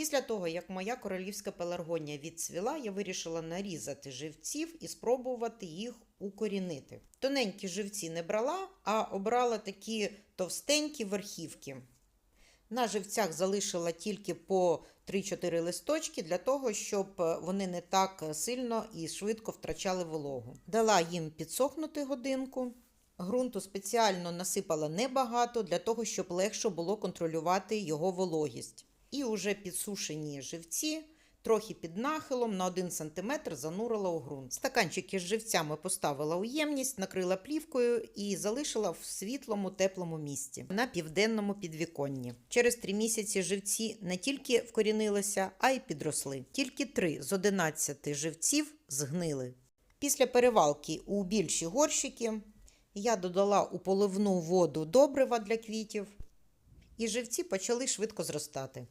Після того, як моя королівська пеларгонія відцвіла, я вирішила нарізати живців і спробувати їх укорінити. Тоненькі живці не брала, а обрала такі товстенькі верхівки. На живцях залишила тільки по 3-4 листочки для того, щоб е, вони не так сильно і швидко втрачали вологу. Дала їм підсохнути годинку. Грунту спеціально насипала небагато для того, щоб легше було контролювати його вологість. І уже підсушені живці трохи під нахилом на 1 см занурила у ґрунт. Стаканчики з живцями поставила у ємність, накрила плівкою і залишила в світлому теплому місці на південному підвіконні. Через три місяці живці не тільки вкорінилися, а й підросли. Тільки три з 11 живців згнили. Після перевалки у більші горщики я додала у поливну воду добрива для квітів, і живці почали швидко зростати.